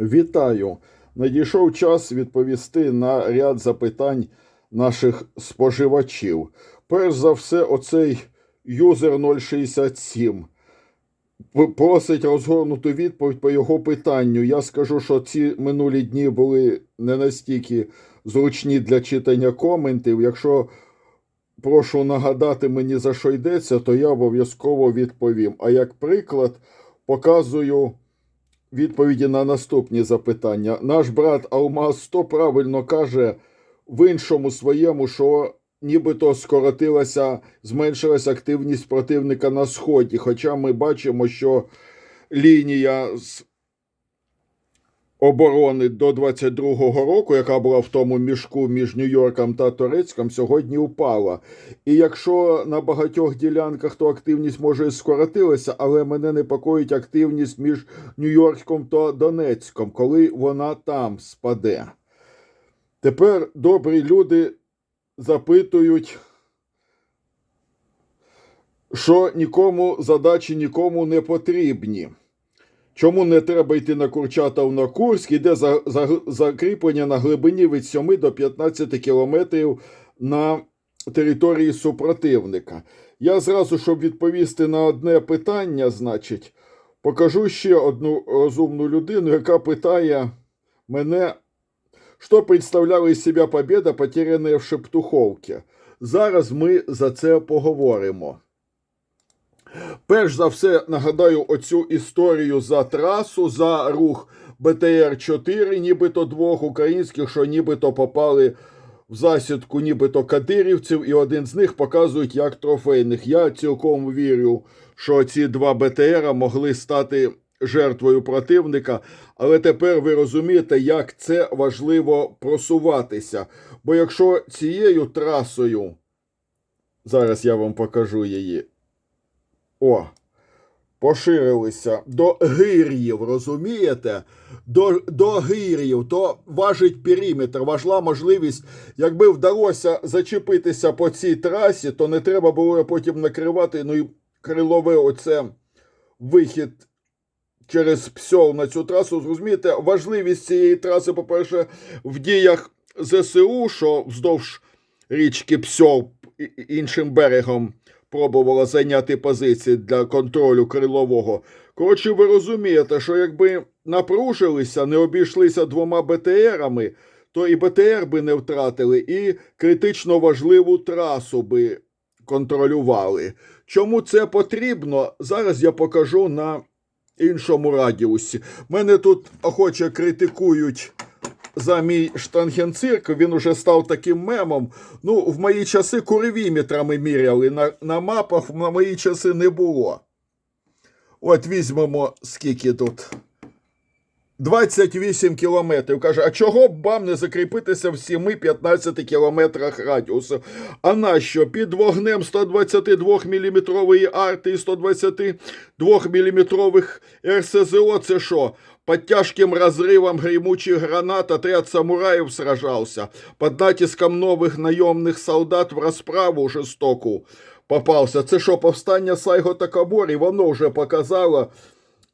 Вітаю! Надійшов час відповісти на ряд запитань наших споживачів. Перш за все, оцей юзер 067 просить розгорнуту відповідь по його питанню. Я скажу, що ці минулі дні були не настільки зручні для читання коментів. Якщо прошу нагадати мені за що йдеться, то я обов'язково відповім. А як приклад, показую відповіді на наступні запитання. Наш брат Алмаз 100 правильно каже в іншому своєму, що нібито скоротилася, зменшилася активність противника на сході. Хоча ми бачимо, що лінія з оборони до 22-го року, яка була в тому мішку між Нью-Йорком та Турецьком, сьогодні упала. І якщо на багатьох ділянках то активність може скоротилася, але мене непокоїть активність між Нью-Йорком та Донецьком, коли вона там спаде. Тепер добрі люди запитують, що нікому задачі нікому не потрібні. Чому не треба йти на Курчатов на Курськ, іде за, за, закріплення на глибині від 7 до 15 кілометрів на території супротивника. Я зразу, щоб відповісти на одне питання, значить, покажу ще одну розумну людину, яка питає мене, що представляла із себе побіда, потеряна в Шептуховці. Зараз ми за це поговоримо. Перш за все, нагадаю оцю історію за трасу, за рух БТР-4, нібито двох українських, що нібито попали в засідку, нібито кадирівців, і один з них показують як трофейних. Я цілком вірю, що ці два БТР могли стати жертвою противника, але тепер ви розумієте, як це важливо просуватися. Бо якщо цією трасою, зараз я вам покажу її. О, поширилися до гир'їв, розумієте? До, до гир'їв, то важить периметр, важла можливість. Якби вдалося зачепитися по цій трасі, то не треба було потім накривати. Ну і крилове оце вихід через Псьол на цю трасу. Зрозумієте, важливість цієї траси, по-перше, в діях ЗСУ, що вздовж річки і- іншим берегом пробувала зайняти позиції для контролю крилового. Коротше, ви розумієте, що якби напружилися, не обійшлися двома БТРами, то і БТР би не втратили, і критично важливу трасу би контролювали. Чому це потрібно? Зараз я покажу на іншому радіусі. Мене тут охоче критикують за мій штангенцирк, він уже став таким мемом. Ну, в мої часи курвіметрами міряли. На, на мапах на мої часи не було. От візьмемо скільки тут. 28 кілометрів. Каже, а чого б вам не закріпитися в 7-15 кілометрах радіусу? А нащо? Під вогнем 122 мм арти і 122 мм РСЗО це що? Под тяжким разрывом гремучих гранат отряд самураев сражался. Под натиском новых наемных солдат в расправу жестоку попався. Це що, повстання Сайго Такаборі? Воно вже показало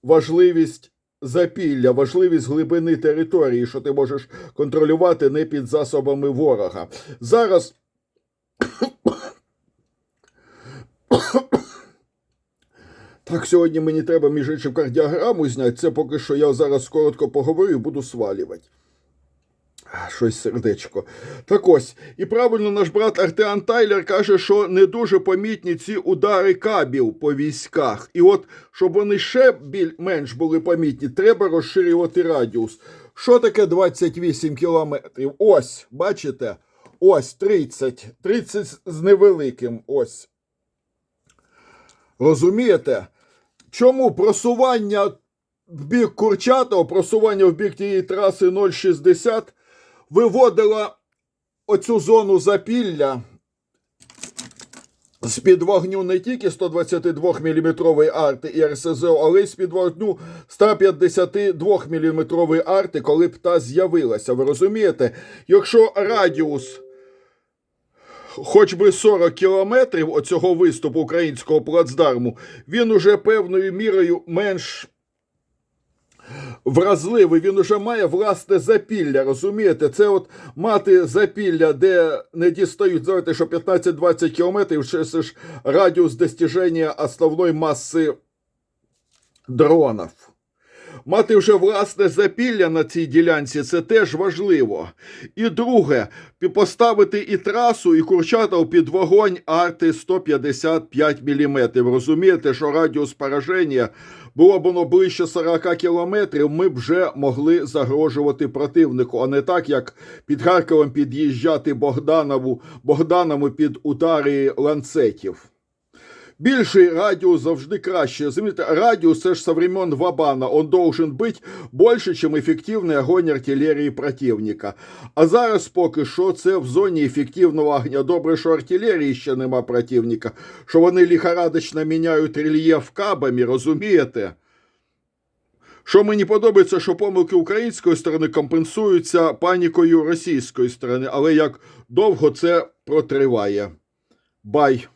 важливість запілля, важливість глибини території, що ти можеш контролювати не під засобами ворога. Зараз. Так, сьогодні мені треба між іншим кардіограму зняти. Це поки що я зараз коротко поговорю і буду свалювати. Щось сердечко. Так ось, і правильно наш брат Артеан Тайлер каже, що не дуже помітні ці удари кабів по військах. І от, щоб вони ще більш-менш були помітні, треба розширювати радіус. Що таке 28 кілометрів? Ось, бачите? Ось 30. 30 з невеликим. Ось. Розумієте? Чому просування в бік Курчатова, просування в бік тієї траси 0,60 виводило оцю зону запілля з-під вогню не тільки 122 мм арти і РСЗО, але й з-під вогню 152 мм арти, коли б та з'явилася. Ви розумієте? Якщо радіус хоч би 40 кілометрів оцього виступу українського плацдарму, він уже певною мірою менш вразливий, він уже має власне запілля, розумієте? Це от мати запілля, де не дістають, знаєте, що 15-20 кілометрів, це це ж радіус достиження основної маси дронів. Мати вже власне запілля на цій ділянці це теж важливо. І друге, поставити і трасу, і Курчатов під вогонь арти 155 мм. Розумієте, що радіус пораження було б воно ближче 40 кілометрів, ми б вже могли загрожувати противнику, а не так, як під Харковом під'їжджати Богданову, Богданову під удари ланцетів. Більший радіус завжди краще. Розумієте, радіус це ж со времен Вабана. Он должен бути більше, чим ефективний огонь артилерії противника. А зараз поки що це в зоні ефективного огня. Добре, що артилерії ще нема противника, що вони ліхорадочно міняють рельєф кабами, розумієте? Що мені подобається, що помилки української сторони компенсуються панікою російської сторони, але як довго це протриває. Бай.